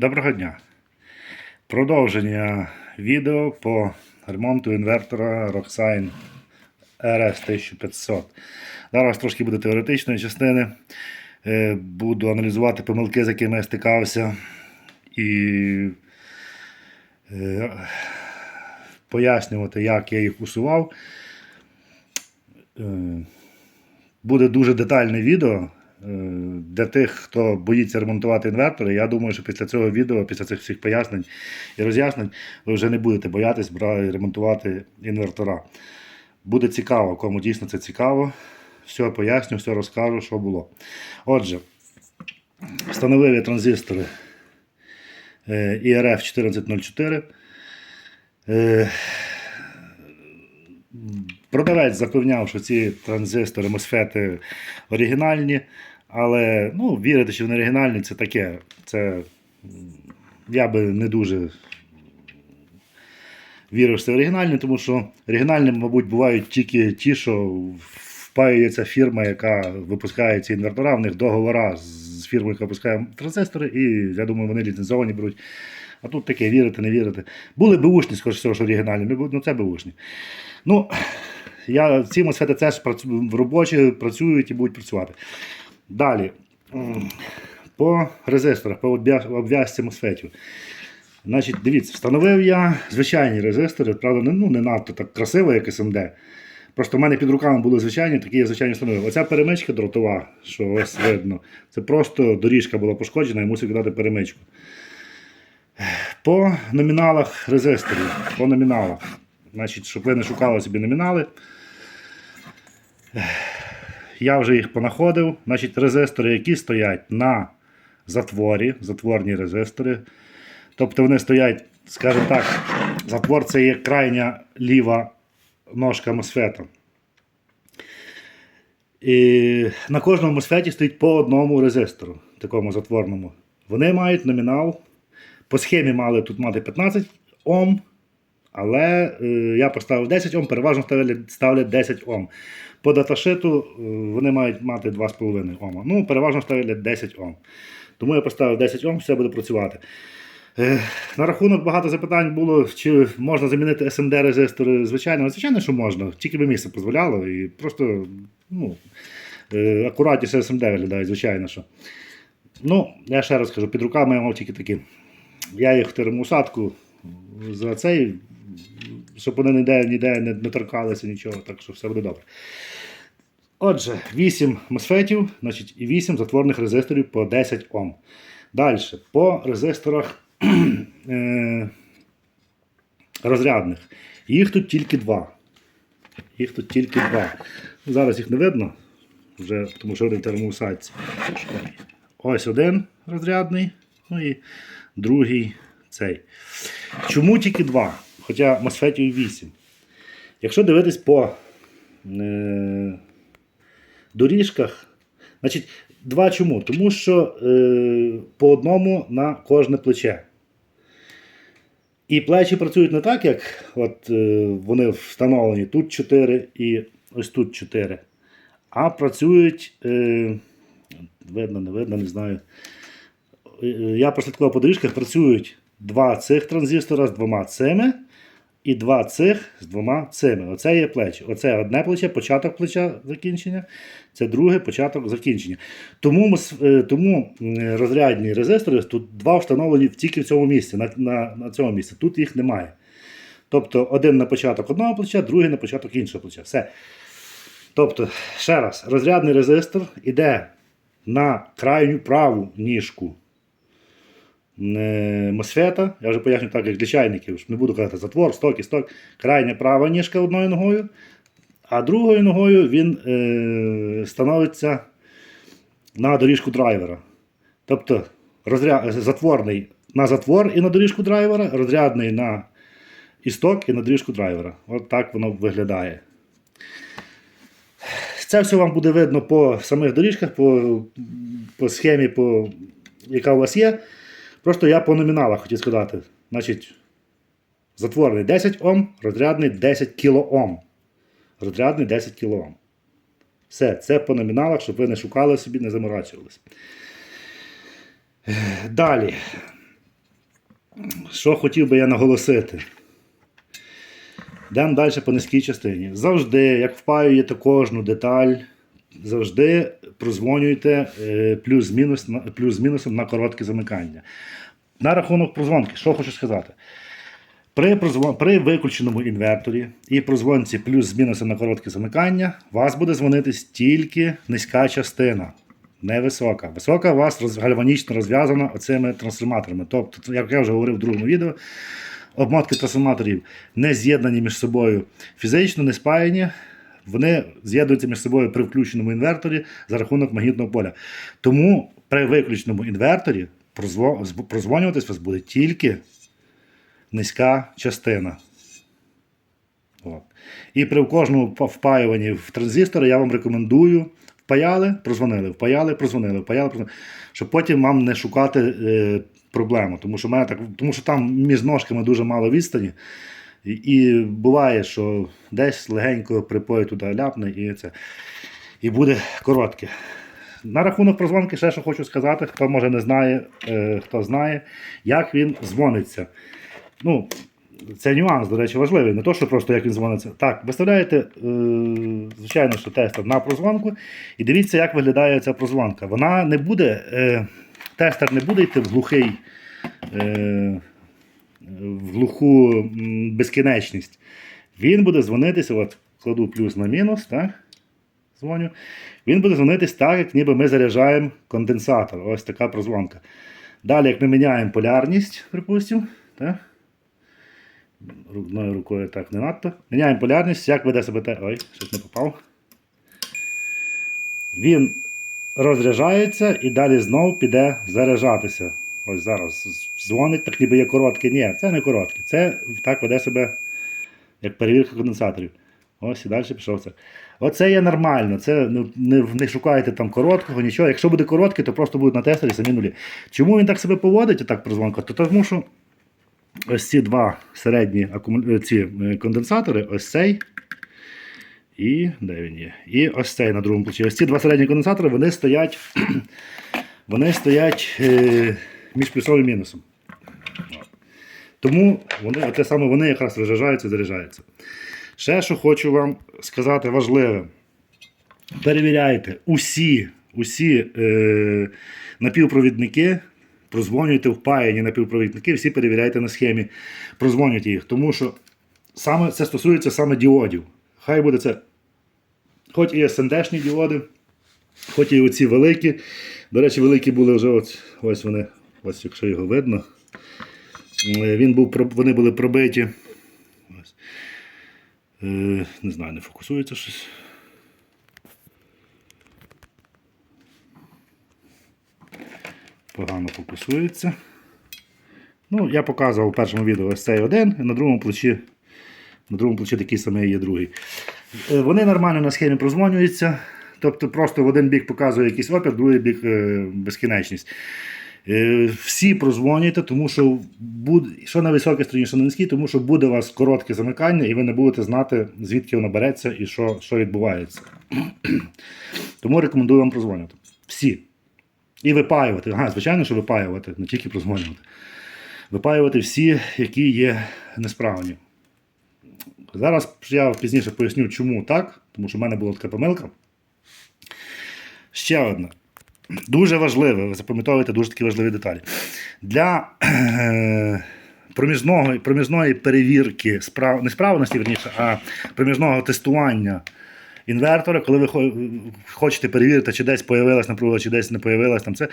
Доброго дня. Продовження відео по ремонту інвертора Roxine RS 1500. Зараз трошки буде теоретичної частини. Е, Буду аналізувати помилки, з якими я стикався. І е, пояснювати, як я їх усував. Е, Буде дуже детальне відео. Е, Для тих, хто боїться ремонтувати інвертори, я думаю, що після цього відео, після цих всіх пояснень і роз'яснень, ви вже не будете боятись ремонтувати інвертора. Буде цікаво, кому дійсно це цікаво. Все поясню, все розкажу, що було. Отже, встановив я транзистори е, IRF 1404. Продавець запевняв, що ці транзистори MOSFET оригінальні, але ну, вірити, що вони оригінальні, це таке. Це я би не дуже вірив, що це оригінальні, тому що оригінальні, мабуть, бувають тільки ті, що впаюється фірма, яка випускає ці інвертора, в них договора з фірмою, яка випускає транзистори, і я думаю, вони ліцензовані беруть. А тут таке вірити, не вірити. Були беушні, скоріше всього, що оригінальні, ну це беушні. Ну, я, ці мосфети теж в робочі працюють і будуть працювати. Далі. По резисторах, по обв'язці мосфетів. Значить, дивіться, встановив я звичайні резистори, правда, не, ну, не надто так красиво, як СМД. Просто в мене під руками були звичайні, такі я звичайно встановив. Оця перемичка дротова, що ось видно, це просто доріжка була пошкоджена і мусив кидати перемичку. По номіналах резисторів, по номіналах. Значить, щоб ви не шукали собі номінали. Я вже їх понаходив. Значить, резистори, які стоять на затворі, затворні резистори. Тобто вони стоять, скажімо так, затвор це є крайня ліва ножка мосфета. І на кожному мосфеті стоїть по одному резистору, такому затворному. Вони мають номінал. По схемі мали тут мати 15 Ом, але е, я поставив 10 Ом, переважно ставлять, ставлять 10 Ом. По даташиту е, вони мають мати 2,5 Ома. Ну, переважно ставлять 10 Ом. Тому я поставив 10 Ом, все буде працювати. Е, На рахунок багато запитань було, чи можна замінити SMD резистори. Звичайно, звичайно, що можна, тільки би місце дозволяло. І просто ну, е, акуратніше SMD виглядає, звичайно. що. Ну, я ще раз кажу, під руками я мав тільки такі. Я їх в термоусадку за цей, щоб вони ніде, ніде не, не торкалися нічого, так що все буде добре. Отже, 8 мосфетів, значить, і 8 затворних резисторів по 10 Ом. Далі, по резисторах е, розрядних. Їх тут тільки два. Їх тут тільки два. Зараз їх не видно, вже, тому що вони в термоусадці. Ось один розрядний, ну і другий цей. Чому тільки два? Хоча мосфетів 8. Якщо дивитись по е, доріжках, значить, два чому? Тому що е, по одному на кожне плече. І плечі працюють не так, як от, е, вони встановлені тут 4 і ось тут 4. А працюють, е, видно, не видно, не знаю. Е, Я прослідкував по доріжках, працюють два цих транзистора з двома цими, і два цих з двома цими. Оце є плечі. Оце одне плече, початок плеча закінчення, це друге початок закінчення. Тому, е, тому розрядні резистори тут два встановлені тільки в цьому місці, на, на, на цьому місці. Тут їх немає. Тобто один на початок одного плеча, другий на початок іншого плеча. Все. Тобто, ще раз, розрядний резистор йде на крайню праву ніжку мосфета. Я вже поясню так, як для чайників. Не буду казати затвор, сток і сток. Крайня права ніжка одною ногою, а другою ногою він е, становиться на доріжку драйвера. Тобто розря... затворний на затвор і на доріжку драйвера, розрядний на істок і на доріжку драйвера. От так воно виглядає. Це все вам буде видно по самих доріжках, по, по схемі, по, яка у вас є. Просто я по номіналах хотів сказати. Значить, затворений 10 Ом, розрядний 10 кОм. Розрядний 10 кОм. Все, це по номіналах, щоб ви не шукали собі, не заморачувались. Далі. що хотів би я наголосити. Йдемо далі по низькій частині. Завжди, як впаюєте кожну деталь, завжди прозвонюйте е, плюс-мінус, плюс-мінусом на коротке замикання. На рахунок прозвонки, що хочу сказати. При, прозвон... При виключеному інверторі і прозвонці плюс з мінусом на коротке замикання, вас буде дзвонити тільки низька частина, не висока. Висока у вас роз... гальванічно розв'язана оцими трансформаторами. Тобто, як я вже говорив в другому відео, обмотки трансформаторів не з'єднані між собою фізично, не спаяні. Вони з'єднуються між собою при включеному інверторі за рахунок магнітного поля. Тому при виключеному інверторі прозво- прозвонюватись вас буде тільки низька частина. От. І при кожному впаюванні в транзистори я вам рекомендую впаяли, прозвонили, впаяли, прозвонили, впаяли, прозвонили, щоб потім вам не шукати е, проблему. Тому що, мене так, тому що там між ножками дуже мало відстані. І, буває, що десь легенько припої туди ляпне і це. І буде коротке. На рахунок прозвонки ще що хочу сказати, хто може не знає, е, хто знає, як він дзвониться. Ну, це нюанс, до речі, важливий. Не то, що просто як він дзвониться. Так, виставляєте, е, звичайно, що тестер на прозвонку, і дивіться, як виглядає ця прозвонка. Вона не буде, е, тестер не буде йти в глухий, в глуху безкінечність. Він буде дзвонитися, от кладу плюс на мінус, так? Дзвоню. Він буде дзвонитись так, як ніби ми заряджаємо конденсатор. Ось така прозвонка. Далі, як ми міняємо полярність, припустимо, так? одною рукою так не надто. Міняємо полярність, як веде себе те. Ой, щось не попав. Він розряджається і далі знову піде заряджатися. Ось зараз дзвонить, так ніби є коротке. Ні, це не коротке. Це так веде себе як перевірка конденсаторів. Ось і далі пішов це. Оце є нормально. Це не, не, не шукайте там короткого, нічого. Якщо буде коротке, то просто будуть на тестері самі нулі. Чому він так себе поводить, отак прозвонка? То тому що ось ці два середні акуму... ці е, конденсатори, ось цей. І де він є? І ось цей на другому плечі. Ось ці два середні конденсатори вони стоять, вони стоять е, між плюсом і мінусом. Тому вони, оте саме вони якраз розряджаються і заряджаються. Ще що хочу вам сказати важливе. Перевіряйте усі, усі е, напівпровідники, прозвонюйте впаяні напівпровідники, всі перевіряйте на схемі, прозвонюйте їх. Тому що саме, це стосується саме діодів. Хай буде це, хоч і СНДшні діоди, хоч і оці великі. До речі, великі були вже ось, ось вони, ось якщо його видно. Е, Він був, вони були пробиті. Е, не знаю, не фокусується щось. Погано фокусується. Ну, я показував у першому відео ось цей один, на другому плечі, на другому плечі такий самий є другий. Е, Вони нормально на схемі прозвонюються. Тобто просто в один бік показує якийсь опір, другий бік безкінечність. Е, Всі прозвонюйте, тому що буде, що на високій стороні, що на низькій, тому що буде у вас коротке замикання, і ви не будете знати, звідки воно береться і що, що відбувається. тому рекомендую вам прозвонювати. Всі. І випаювати. Ага, звичайно, що випаювати, не тільки прозвонювати. Випаювати всі, які є несправні. Зараз я пізніше поясню, чому так, тому що в мене була така помилка. Ще одна. Дуже важливе, ви запам'ятовуєте дуже такі важливі деталі. Для е, проміжного, проміжної перевірки справ, несправності, верніше, а проміжного тестування інвертора, коли ви хочете перевірити, чи десь появилась напруга, чи десь не появилась там це.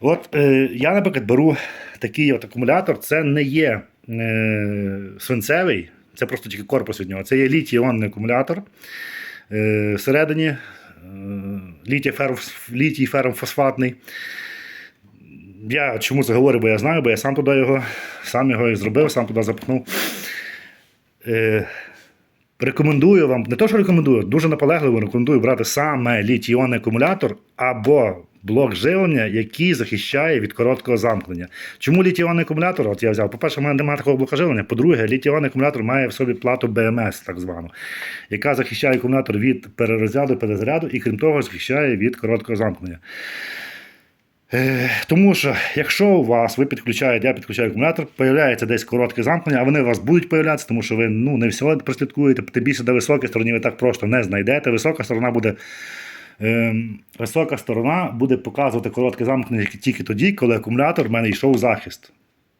От е, я, наприклад, беру такий от акумулятор, це не є е, свинцевий, це просто тільки корпус від нього. Це є літій-іонний акумулятор. Е, всередині літій ферм- літій фермфосфатний. Я чому це говорю, бо я знаю, бо я сам туди його, сам його і зробив, сам туди запихнув. Е, рекомендую вам, не то, що рекомендую, дуже наполегливо рекомендую брати саме літій-іонний акумулятор або блок живлення, який захищає від короткого замкнення. Чому літій-іонний акумулятор? От я взяв. По-перше, мене немає такого блока живлення. По-друге, літій-іонний акумулятор має в собі плату БМС, так звану, яка захищає акумулятор від перерозряду, перезаряду і крім того, захищає від короткого замкнення. Е, тому що, якщо у вас ви підключаєте, я підключаю акумулятор, появляється десь коротке замкнення, а вони у вас будуть появлятися, тому що ви ну, не все прослідкуєте, тим більше до високої сторони ви так просто не знайдете. Висока сторона буде. Ем, висока сторона буде показувати коротке замкнення тільки- тоді, коли акумулятор в мене йшов захист.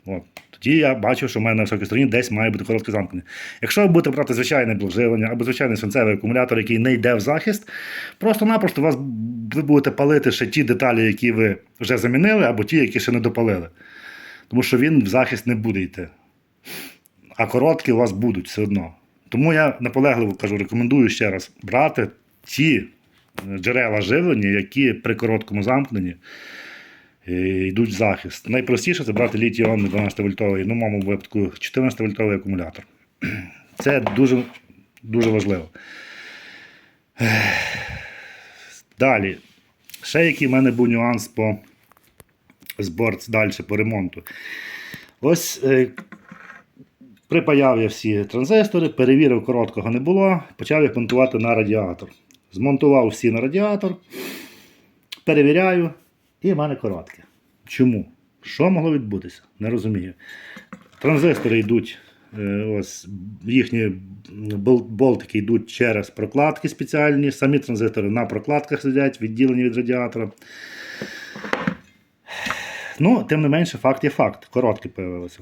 От. Тоді я бачив, що в мене на високій стороні десь має бути коротке замкнення. Якщо ви будете брати звичайне блок живлення або звичайний свинцевий акумулятор, який не йде в захист, просто-напросто вас ви будете палити ще ті деталі, які ви вже замінили, або ті, які ще не допалили. Тому що він в захист не буде йти. А короткі у вас будуть все одно. Тому я наполегливо кажу, рекомендую ще раз брати ті джерела живлення, які при короткому замкненні е, йдуть в захист. Найпростіше це брати літій-іонний 12-вольтовий, ну, в моєму випадку 14-вольтовий акумулятор. Це дуже, дуже важливо. Далі. Ще який в мене був нюанс по зборці далі по ремонту. Ось е, припаяв я всі транзистори, перевірив, короткого не було, почав їх монтувати на радіатор. Змонтував всі на радіатор, перевіряю, і в мене коротке. Чому? Що могло відбутися? Не розумію. Транзистори йдуть, е, ось їхні болтики йдуть через прокладки спеціальні, самі транзистори на прокладках сидять, відділені від радіатора. Ну, тим не менше, факт є факт. Короткі появилися.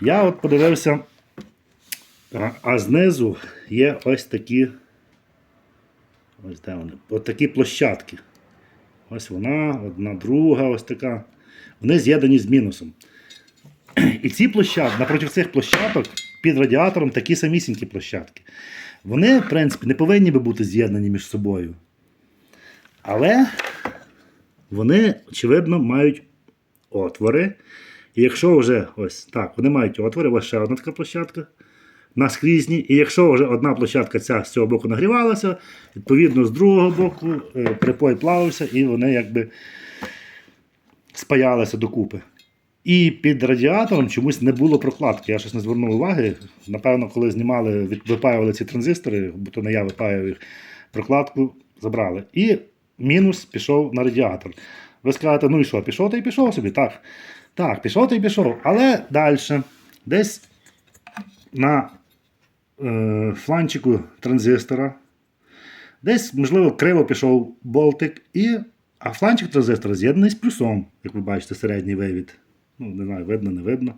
Я от подивився, а знизу є ось такі. Ось де вони? От такі площадки. Ось вона, одна, друга, ось така. Вони з'єднані з мінусом. І ці площадки, напроти цих площадок під радіатором такі самісінькі площадки. Вони, в принципі, не повинні би бути з'єднані між собою. Але вони, очевидно, мають отвори. І якщо вже ось так, вони мають отвори, ось ще одна така площадка наскрізні. І якщо вже одна площадка ця з цього боку нагрівалася, відповідно з другого боку е, припой плавився, і вони якби спаялися докупи. І під радіатором чомусь не було прокладки. Я щось не звернув уваги. Напевно, коли знімали, випаювали ці транзистори, бо то не я випаював їх, прокладку забрали. І мінус пішов на радіатор. Ви скажете, ну і що, пішов та й пішов собі. Так, так, пішов та й пішов. Але далі, десь на фланчику транзистора, десь, можливо, криво пішов болтик, і, а фланчик транзистора з'єднаний з плюсом, як ви бачите, середній вивід. Ну, не знаю, видно, не видно.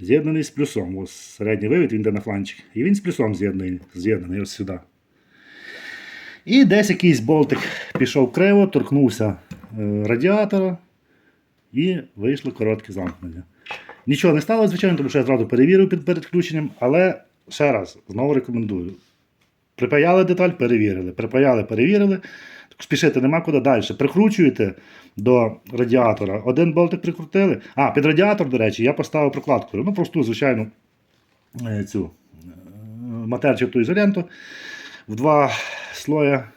З'єднаний з плюсом. Ось середній вивід, він йде на фланчик. І він з плюсом з'єднаний, з'єднаний ось сюди. І десь якийсь болтик пішов криво, торкнувся е, радіатора і вийшло коротке замкнення. Нічого не стало, звичайно, тому що я зразу перевірив під передключенням, але ще раз, знову рекомендую. Припаяли деталь, перевірили. Припаяли, перевірили. Спішити нема куди далі. Прикручуєте до радіатора. Один болтик прикрутили. А, під радіатор, до речі, я поставив прокладку. Ну, просту, звичайну, е, цю е, матерчату ізоленту в два слоя,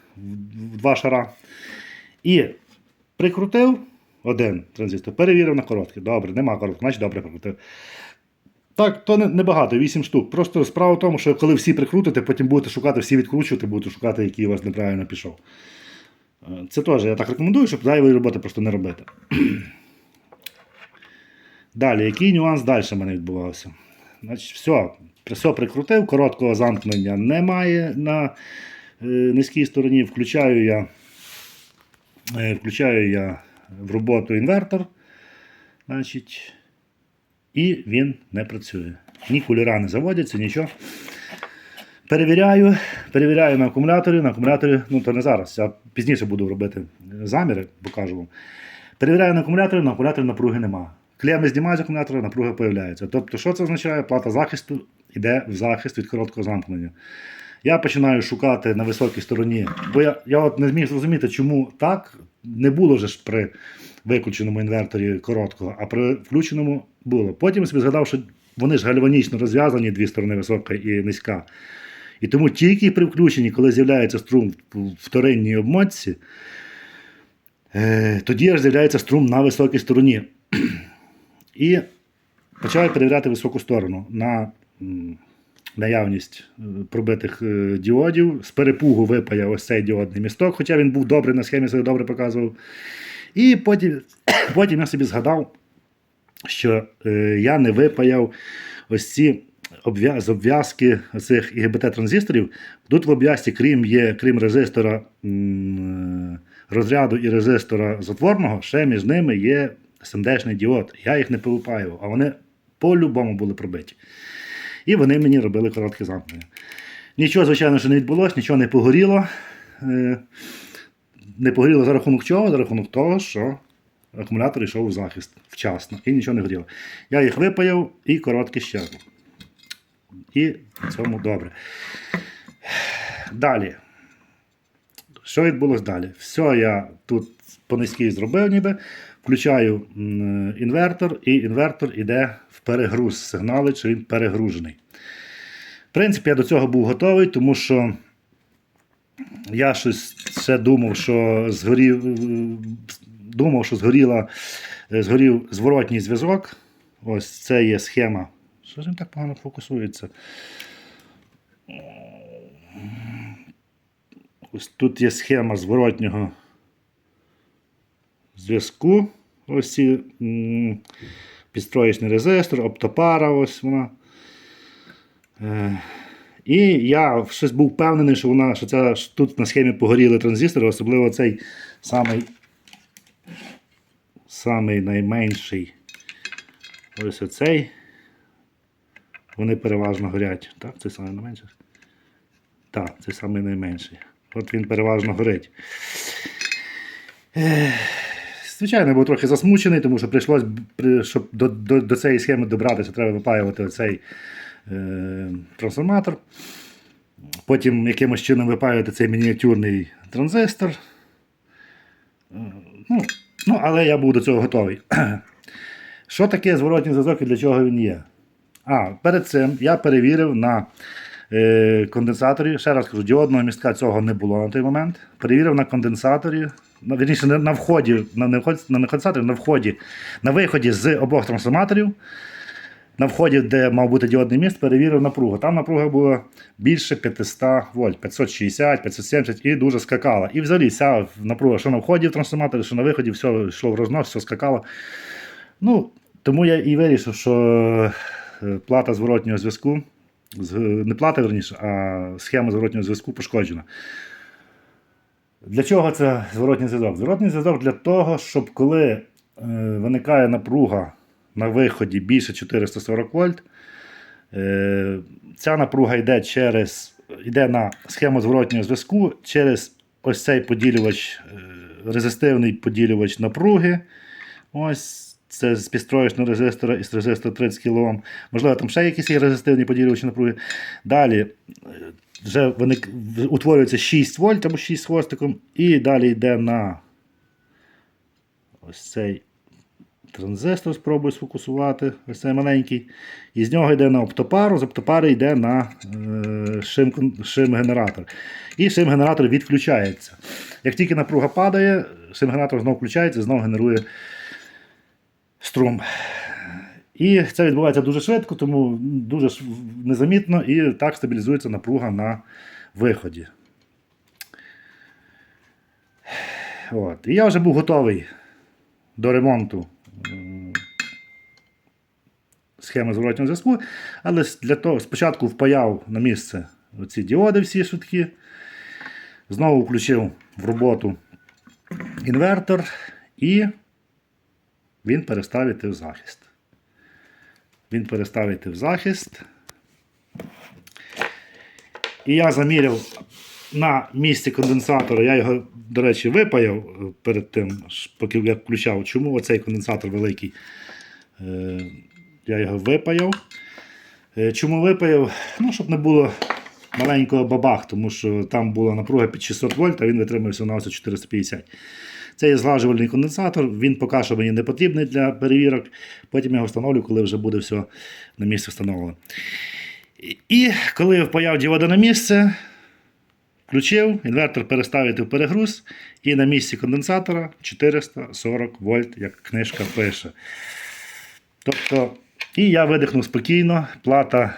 в два шара. І прикрутив один транзистор, перевірив на короткий. Добре, нема короткого, значить добре прикрутив. Так, то не- небагато, 8 штук. Просто справа в тому, що коли всі прикрутите, потім будете шукати, всі відкручувати, будете шукати, який у вас неправильно пішов. Е, Це теж я так рекомендую, щоб зайвої роботи просто не робити. Далі, який нюанс далі в мене відбувався? Значить, все, все прикрутив, короткого замкнення немає на е, низькій стороні. Включаю я, е, включаю я в роботу інвертор. Значить, і він не працює. Ні кулера не заводяться, нічого. Перевіряю, перевіряю на акумуляторі. На акумуляторі, ну то не зараз, я пізніше буду робити заміри, покажу вам. Перевіряю на акумуляторі, на акумуляторі напруги нема. Клеми знімаю з акумулятора, напруга з'являється. Тобто, що це означає? Плата захисту йде в захист від короткого замкнення. Я починаю шукати на високій стороні, бо я, я от не зміг зрозуміти, чому так не було ж при виключеному інверторі короткого, а при включеному було. Потім собі згадав, що вони ж гальванічно розв'язані, дві сторони висока і низька. І тому тільки при включенні, коли з'являється струм в вторинній обмотці, е, тоді аж з'являється струм на високій стороні. І почав перевіряти високу сторону на наявність е, пробитих е, діодів. З перепугу випаяв ось цей діодний місток, хоча він був добрий на схемі, себе добре показував. І потім, потім я собі згадав, що е, я не випаяв ось ці з обв'язки цих ІГБТ-транзисторів. Тут в обв'язці, крім є, крім резистора е, розряду і резистора затворного, ще між ними є SMD-шний діод. Я їх не повипаював, а вони по-любому були пробиті. І вони мені робили коротке замкнення. Нічого, звичайно, що не відбулося, нічого не погоріло. Не погоріло за рахунок чого? За рахунок того, що акумулятор йшов у захист вчасно і нічого не горіло. Я їх випаяв і коротке щезло. І в цьому добре. Далі. Що відбулося далі? Все, я тут по низькій зробив ніби. Включаю інвертор, і інвертор іде в перегруз. Сигнали, чи він перегружений. В принципі, я до цього був готовий, тому що я щось ще думав, що згорів, е, думав, що згоріла, е, згорів зворотній зв'язок. Ось це є схема. Що ж він так погано фокусується? Ось тут є схема зворотнього зв'язку. Ось ці підстроєчний резистор, оптопара, ось вона. І я щось був впевнений, що вона, що це що тут на схемі погоріли транзистори, особливо цей самий, самий найменший. Ось оцей. Вони переважно горять. Так, це самий найменший. Так, це самий найменший. От він переважно горить. Звичайно, був трохи засмучений, тому що прийшлось, щоб до, до, до цієї схеми добратися, треба випаювати цей е, трансформатор. Потім якимось чином випаювати цей мініатюрний транзистор. Е, Ну, ну, але я був до цього готовий. Що таке зворотній зв'язок і для чого він є? А, перед цим я перевірив на е, конденсаторі. Ще раз кажу, діодного містка цього не було на той момент. Перевірив на конденсаторі, на, вірніше, на, на вході, на, на, не конденсаторі, на вході, на виході з обох трансформаторів. На вході, де мав бути діодний міст, перевірив напругу. Там напруга була більше 500 вольт, 560, 570 і дуже скакала. І взагалі вся напруга, що на вході в трансформаторі, що на виході, все йшло в рознос, все скакало. Ну, тому я і вирішив, що е, плата зворотнього зв'язку, не плата, верніше, а схема зворотнього зв'язку пошкоджена. Для чого це зворотній зв'язок? Зворотній зв'язок для того, щоб коли е, виникає напруга на виході більше 440 вольт, е, ця напруга йде через йде на схему зворотнього зв'язку через ось цей поділювач, е, резистивний поділювач напруги. Ось це з підстроєчного резистора і з резистора 30 кОм. Можливо, там ще якісь є резистивні поділювачі напруги. Далі е, вже виник, утворюється 6 вольт або 6 з хвостиком, і далі йде на ось цей транзистор, спробую сфокусувати, ось цей маленький. І з нього йде на оптопару, з оптопари йде на е, шим, шим-генератор. І шим-генератор відключається. Як тільки напруга падає, шим-генератор знову включається, знову генерує струм. І це відбувається дуже швидко, тому дуже незамітно і так стабілізується напруга на виході. От. І я вже був готовий до ремонту схеми зворотнього зв'язку, але для того спочатку впаяв на місце ці діоди всі швидкі, знову включив в роботу інвертор і він перестав йти в захист. Він перестав йти в захист. І я заміряв на місці конденсатора, я його, до речі, випаяв е, перед тим, поки я включав. Чому оцей конденсатор великий? Я його випаяв. Е, Чому випаяв? Ну, щоб не було маленького бабах, тому що там була напруга під 600 вольт, а він витримався на 450. Це є злажувальний конденсатор, він поки що мені не потрібний для перевірок. Потім я його встановлю, коли вже буде все на місці встановлено. І- коли я впаяв діода на місце, включив, інвертор перестав йти в перегруз, і на місці конденсатора 440 вольт, як книжка пише. Тобто, і я видихнув спокійно, плата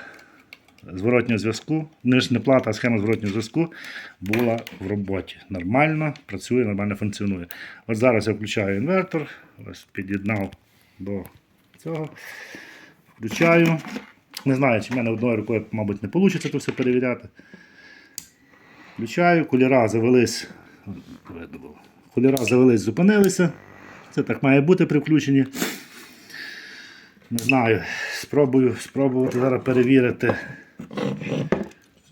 зворотнього зв'язку, не ж не плата, а схема зворотнього зв'язку була в роботі. Нормально працює, нормально функціонує. От зараз я включаю інвертор, ось під'єднав до цього. Включаю. Не знаю, чи в мене одною рукою, мабуть, не вийде це все перевіряти. Включаю, кулера завелись. Кулера завелись, зупинилися. Це так має бути при включенні. Не знаю, спробую спробувати зараз перевірити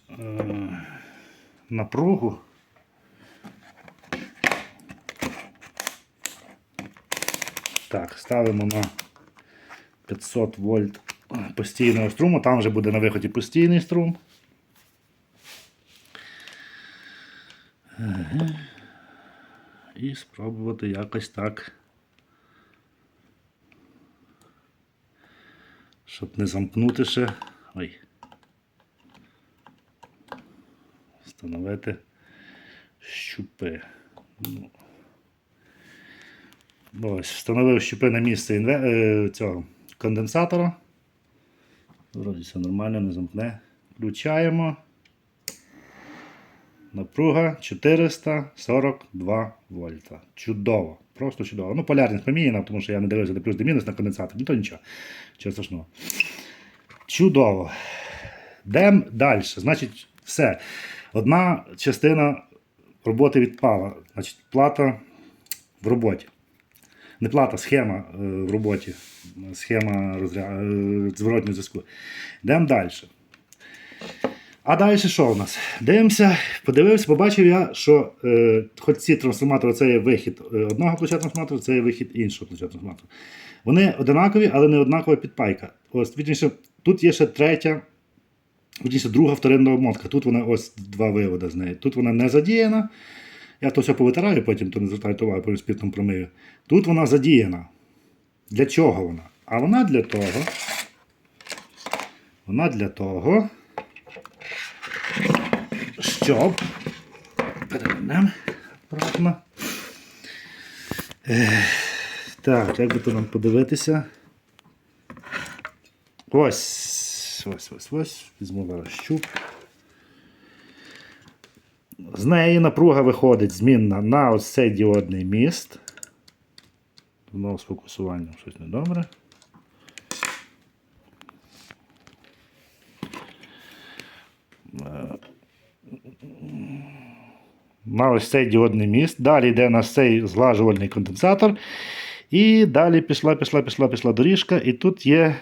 е, напругу. Так, ставимо на 500 вольт постійного струму, там вже буде на виході постійний струм. Ага. І спробувати якось так. Щоб не замкнути ще. Ой. Встановити щупи. Ну. Ось, встановив щупи на місце інве... е, цього конденсатора. Вроді все нормально, не замкне. Включаємо. Напруга 442 вольта. Чудово. Просто чудово. Ну, полярність поміняна, тому що я не дивився де плюс де мінус на конденсатор. Ну то нічого. Чого страшного. Чудово. Йдемо далі. Значить, все. Одна частина роботи відпала. Значить, плата в роботі. Не плата, схема е, в роботі. Схема розря... е, зворотнього зв'язку. Йдемо далі. А далі що у нас? Дивимося, подивився, побачив я, що е, хоч ці трансформатори це є вихід е, одного ключа трансформатора, це є вихід іншого ключа трансформатора. Вони однакові, але не однакова підпайка. Ось, вірніше, тут є ще третя, вірніше, друга вторинна обмотка. Тут вона ось два виводи з неї. Тут вона не задіяна. Я то все повитираю, потім то не звертаю увагу, потім спіртом промию. Тут вона задіяна. Для чого вона? А вона для того. Вона для того щоб перевернемо обратно. Так, як би то нам подивитися? Ось, ось, ось, ось. Візьму зараз щуп. З неї напруга виходить змінна на ось цей діодний міст. Знову з фокусуванням щось недобре. На ось цей діодний міст. Далі йде на цей злажувальний конденсатор. І далі пішла, пішла, пішла, пішла доріжка. І тут є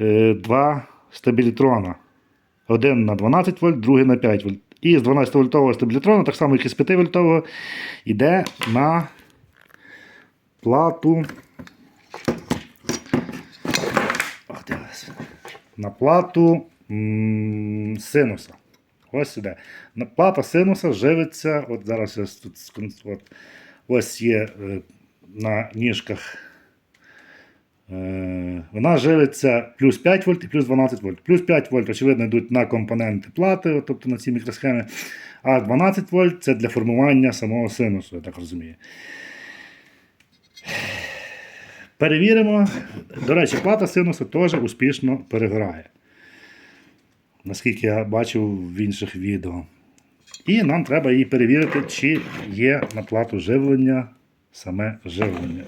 е, два стабілітрона. Один на 12 вольт, другий на 5 вольт. І з 12 вольтового стабілітрона, так само як і з 5 вольтового, йде на плату. На плату м, синуса. Ось сюди. Плата синуса живиться. От зараз я тут от, ось є е, на ніжках. Е, вона живиться плюс 5 вольт і плюс 12 вольт. Плюс 5 вольт, очевидно, йдуть на компоненти плати, тобто на ці мікросхеми. А 12 вольт це для формування самого синусу, я так розумію. Перевіримо. До речі, плата синусу теж успішно перегорає наскільки я бачив в інших відео. І нам треба її перевірити, чи є на плату живлення саме живлення.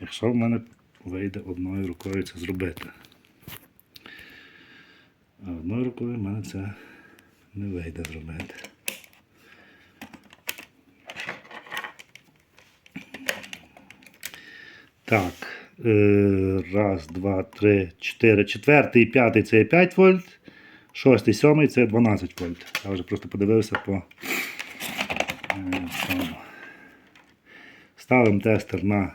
Якщо в мене вийде одною рукою це зробити. А одною рукою в мене це не вийде зробити. Так. е, Раз, два, три, чотири. Четвертий і п'ятий це є 5 вольт. Шостий, сьомий це 12 вольт. Я вже просто подивився по е, цьому. Ставимо тестер на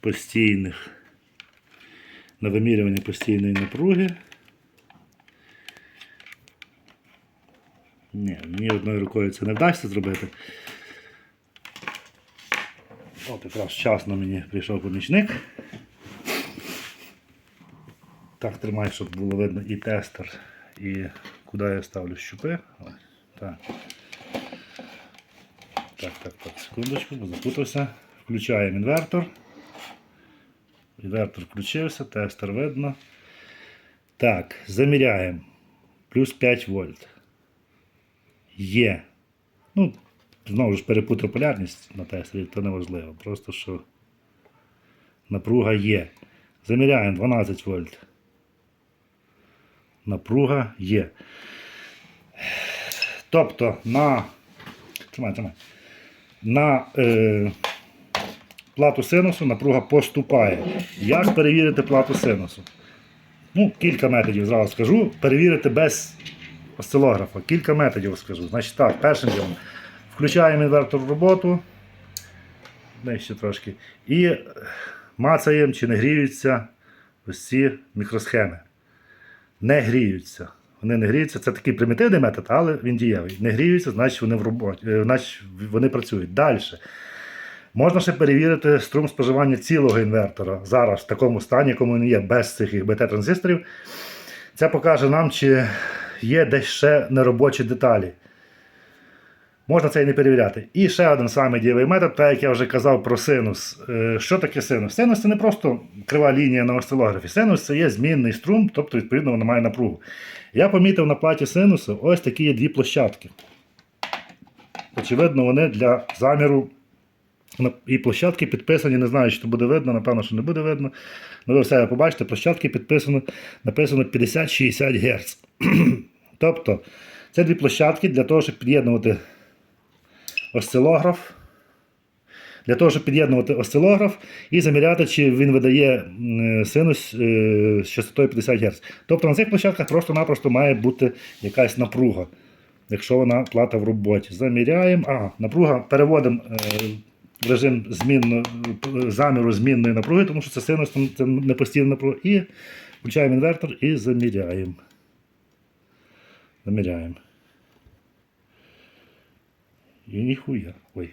постійних, на вимірювання постійної напруги. Ні, мені одною рукою це не вдасться зробити. От якраз вчасно мені прийшов помічник. Так, тримай, щоб було видно і тестер, і куди я ставлю щупи. Так. Так, так, так, секундочку, бо запутався. Включаємо інвертор. Інвертор включився, тестер видно. Так, заміряємо. Плюс 5 вольт. Є. Ну, знову ж перепутав полярність на тестері, то не важливо. Просто що напруга є. Заміряємо 12 вольт. Напруга є. Тобто на. Тримай, тримай. На е, плату синусу напруга поступає. Як перевірити плату синусу? Ну, кілька методів зразу скажу. Перевірити без осцилографа. Кілька методів скажу. Значить так, першим ділом. Включаємо інвертор в роботу. Нижче трошки. І мацаємо, чи не гріються ось ці мікросхеми. Не гріються. Вони не гріються. Це такий примітивний метод, але він дієвий. Не гріються, значить вони в роботі, е, значить вони працюють. Далі. Можна ще перевірити струм споживання цілого інвертора зараз в такому стані, якому він є, без цих БТ-транзисторів. Це покаже нам, чи є десь ще неробочі деталі. Можна це і не перевіряти. І ще один самий дієвий метод, так як я вже казав про синус. Е, Що таке синус? Синус це не просто крива лінія на осцилографі. Синус це є змінний струм, тобто, відповідно, вона має напругу. Я помітив на платі синусу ось такі є дві площадки. Очевидно, вони для заміру і площадки підписані, не знаю, чи то буде видно, напевно, що не буде видно. Ну, ви все побачите, площадки підписано, написано 50-60 Гц. тобто, це дві площадки для того, щоб під'єднувати осцилограф. Для того, щоб під'єднувати осцилограф і заміряти, чи він видає синус е, з частотою 50 Гц. Тобто на цих площадках просто-напросто має бути якась напруга, якщо вона плата в роботі. Заміряємо. А, напруга переводимо е, в режим змінно, е, заміру змінної напруги, тому що це синус, це не постійна напруга. І включаємо інвертор і заміряємо. Заміряємо. І нихуя. Ой.